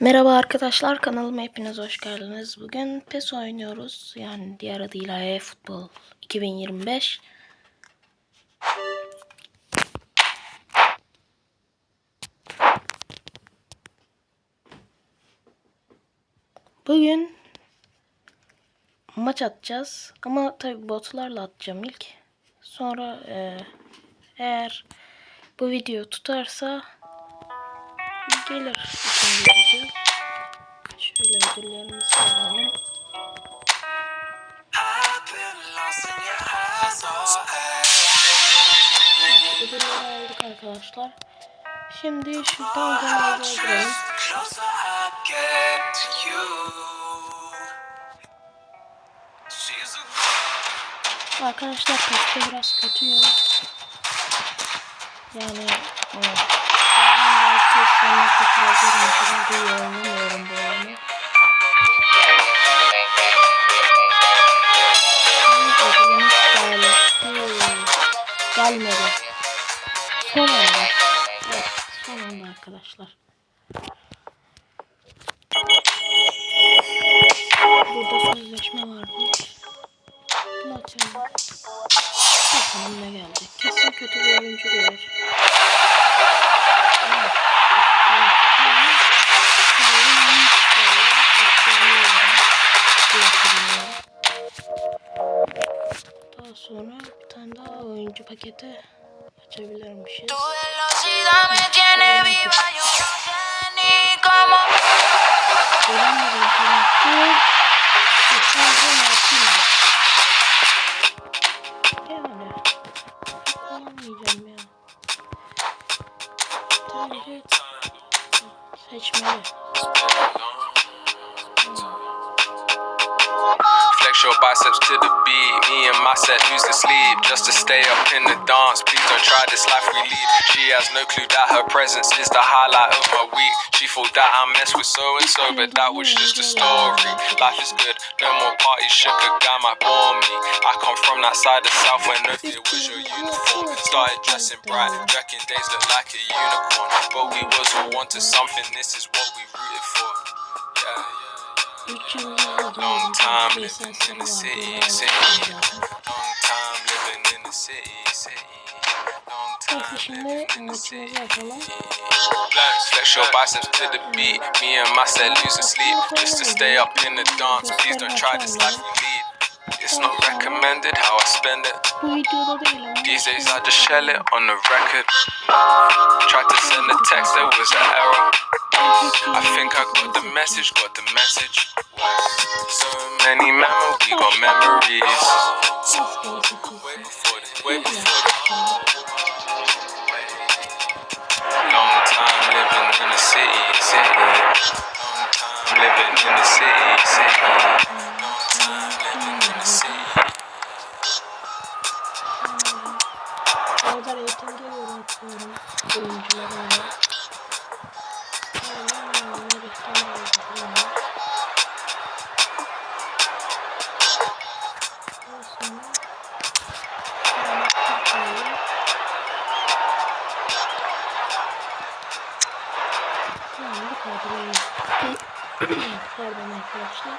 Merhaba arkadaşlar kanalıma hepiniz hoş geldiniz. Bugün PES oynuyoruz. Yani diğer adıyla eFootball 2025. Bugün maç atacağız. Ama tabi botlarla atacağım ilk. Sonra e, eğer bu video tutarsa gelir ikinci video. Şöyle ödüllerimizi alalım. Ödülleri aldık arkadaşlar. Şimdi şuradan Ronaldo'ya girelim. Closer I get to you. She's a Arkadaşlar testi biraz kötü ya. Yani evet. Kötü yazarım. Çünkü iyi oynamıyorum bu oyunu. Gelmedi. Son anda. Evet son anda arkadaşlar. Paketi açabilirmişiz. Tu biceps to the beat. Me and my set losing sleep just to stay up in the dance. Please don't try this life we lead. She has no clue that her presence is the highlight of my week. She thought that I mess with so and so, but that was just a story. Life is good, no more parties. Shook a guy might bore me. I come from that side of south where no fear was your uniform. Started dressing bright, Jacking days look like a unicorn. But we was all wanted something. This is what we rooted for. Long time living in the city, city. Long time living in the city, city. Long time living in the city. Flex, your biceps to the beat. Me and my set losing sleep just to stay up in the dance. Please don't try this life we lead. It's not recommended how I spend it. These days I just shell it on the record. Tried to send a text, there was an error. I think I got the message, got the message. So many memories, we got memories. Way before this, way before this. Long time living in the city, city. Long time living in the city, city. Long time living in the city. Pardon arkadaşlar.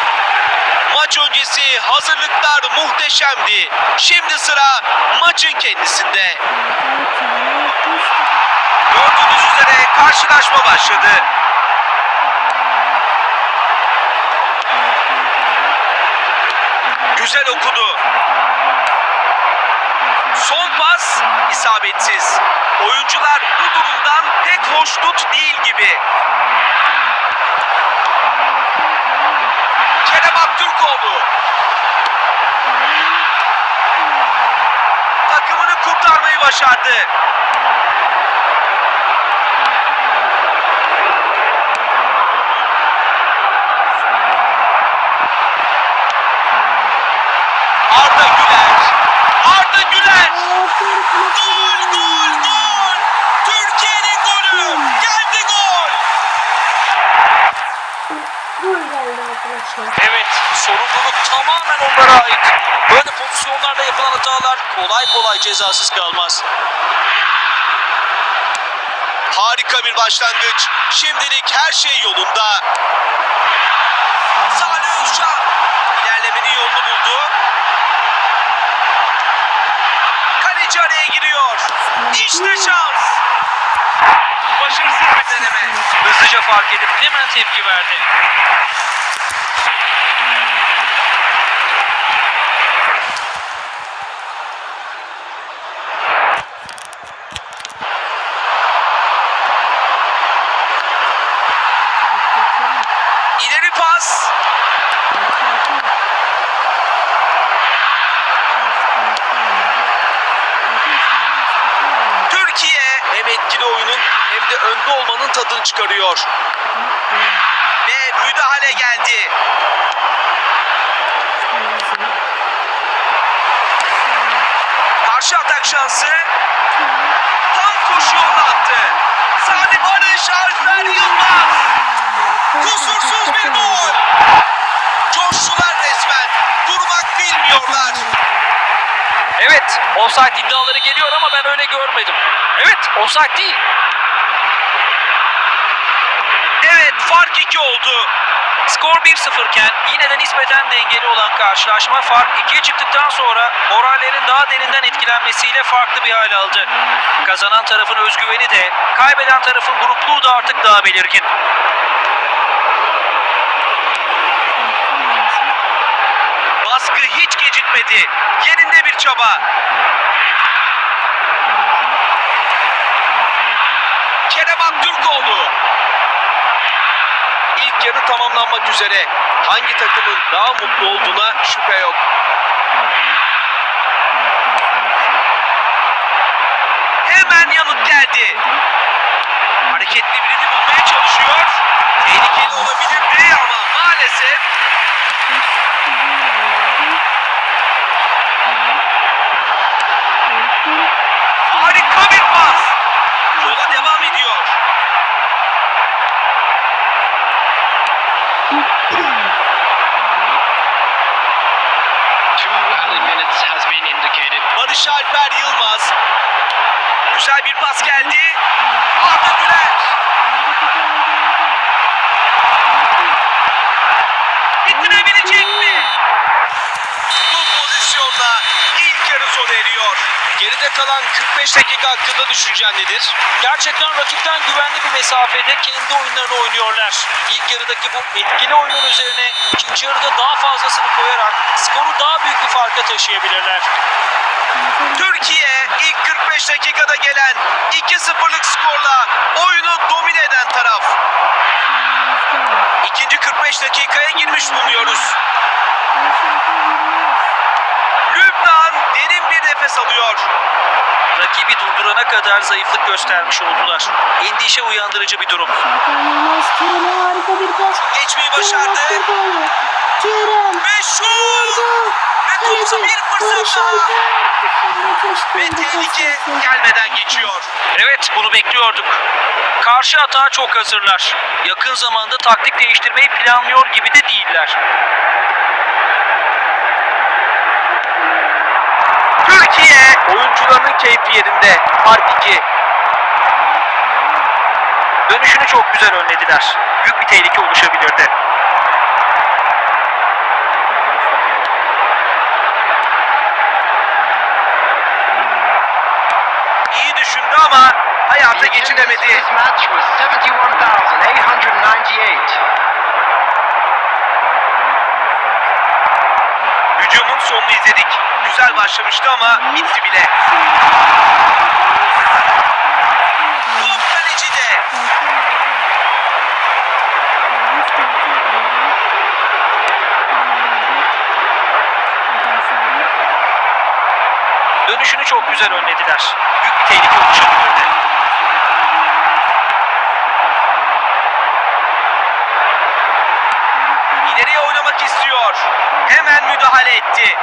Maç öncesi hazırlıklar muhteşemdi. Şimdi sıra maçın kendisinde. Gördüğünüz üzere karşılaşma başladı. Güzel okudu. Son pas isabetsiz. Oyuncular bu durumdan pek hoşnut değil gibi. Kerem Aktürkoğlu. Takımını kurtarmayı başardı. Onlara ait. Böyle pozisyonlarda yapılan hatalar kolay kolay cezasız kalmaz. Harika bir başlangıç. Şimdilik her şey yolunda. Salih Özcan ilerlemenin yolunu buldu. Kaleci araya giriyor. İşte şans. Başarısız bir deneme. Hızlıca fark edip hemen tepki verdi. İleri pas. Türkiye hem etkili oyunun hem de önde olmanın tadını çıkarıyor. Ve müdahale geldi. Karşı atak şansı. Tam koşu yoluna attı. Sadi Barış Alper Yılmaz. Kusursuz bir gol. Coştular resmen. Durmak bilmiyorlar. Evet, offside iddiaları geliyor ama ben öyle görmedim. Evet, offside değil. Evet, fark 2 oldu. Skor 1-0 iken yine de nispeten dengeli olan karşılaşma fark 2'ye çıktıktan sonra morallerin daha derinden etkilenmesiyle farklı bir hal aldı. Kazanan tarafın özgüveni de, kaybeden tarafın grupluğu da artık daha belirgin. Baskı hiç gecikmedi. Çaba. Kerem Aktürkoğlu. İlk yarı tamamlanmak üzere. Hangi takımın daha mutlu olduğuna şüphe yok. Hemen yanıt geldi. Barış Alper Yılmaz. Güzel bir pas geldi. Arda Güler. Bitirebilecek mi? Bu pozisyonda ilk yarı sona eriyor. Geride kalan 45 dakika hakkında düşüncen nedir? Gerçekten rakipten güvenli bir mesafede kendi oyunlarını oynuyorlar. İlk yarıdaki bu etkili oyunun üzerine ikinci yarıda daha fazlasını koyarak skoru daha büyük bir farka taşıyabilirler. Türkiye ilk 45 dakikada gelen 2-0'lık skorla oyunu domine eden taraf. İkinci 45 dakikaya girmiş bulunuyoruz. Derin bir nefes alıyor. Rakibi durdurana kadar zayıflık göstermiş oldular. Endişe uyandırıcı bir durum. Yılmaz Kerem'e harika bir pas. Geçmeyi başardı. Kerem. Ve şut! Ve topsa bir fırsat daha. Ve tehlike gelmeden geçiyor. Evet bunu bekliyorduk. Karşı atağa çok hazırlar. Yakın zamanda taktik değiştirmeyi planlıyor gibi de değiller. Oyuncularının keyfi yerinde. Fark 2. Dönüşünü çok güzel önlediler. Büyük bir tehlike oluşabilirdi. İyi düşündü ama hayata geçiremedi. Sonunu izledik. Güzel başlamıştı ama bitti bile. Top kalecide. Dönüşünü çok güzel önlediler. Büyük bir tehlike. İleriye müdahale etti.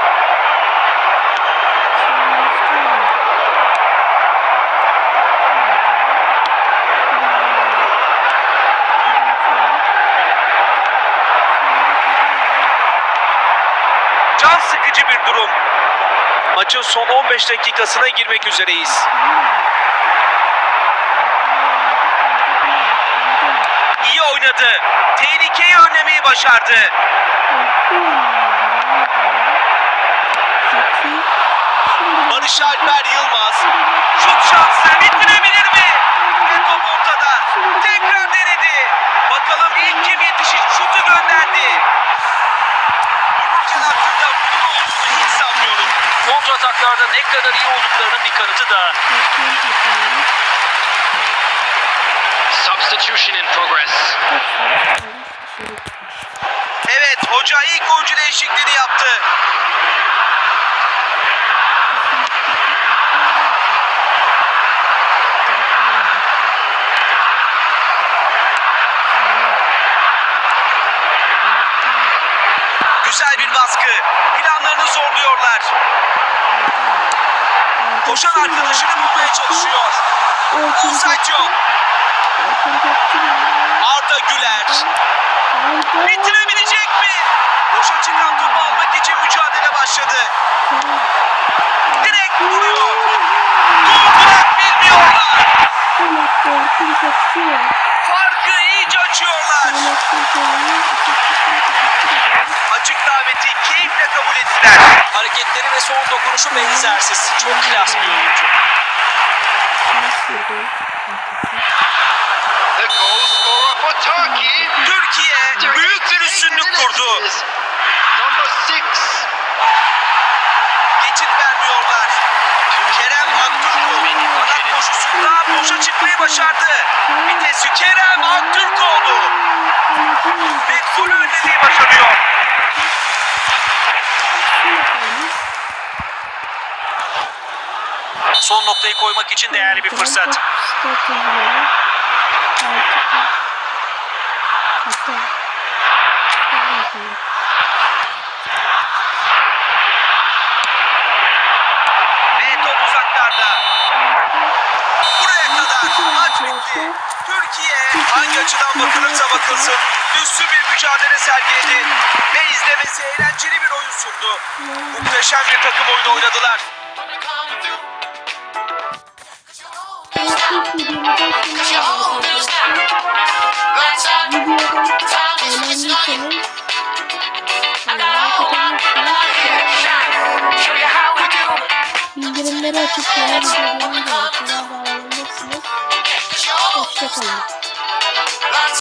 Can sıkıcı bir durum. Maçın son 15 dakikasına girmek üzereyiz. İyi oynadı. Tehlikeyi önlemeyi başardı. Barış Alper Yılmaz. Şut şansı bitirebilir mi? Ve top ortada. Tekrar denedi. Bakalım ilk kim yetişir şutu gönderdi. Vururken aklında bunun olduğunu hiç sanmıyorum. Kontrataklarda ne kadar iyi olduklarının bir kanıtı da. Substitution in progress. Evet hoca ilk oyuncu değişikliğini yaptı. Güzel bir baskı. Planlarını zorluyorlar. Koşan arkadaşını bulmaya çalışıyor. Offside yok. Arda Güler. Bitirebilecek mi? Boşa çıkan topu almak için mücadele başladı. Direkt vuruyor. Durdurak bilmiyorlar. Farkı iyice açıyorlar. Açık daveti keyifle kabul ettiler. Hareketleri ve son dokunuşu benzersiz. Çok klas bir oyuncu. Türkiye büyük bir üstünlük kurdu. Geçit vermiyorlar. Kerem Aktürkoğlu koşusunda boşa çıkmayı başardı. Vitesi Kerem Aktürkoğlu ve golü önlemeyi başarıyor. Son noktayı koymak için değerli bir fırsat. Ve top uzaklarda. Buraya kadar maç bitti. Türkiye hangi açıdan bakılırsa bakılsın üstü bir mücadele sergiledi ve izlemesi eğlenceli bir oyun sundu. Muhteşem bir takım oyunu oynadılar. Bildirimleri açıp yeni videolarımı da kanala abone olabilirsiniz. Hoşçakalın.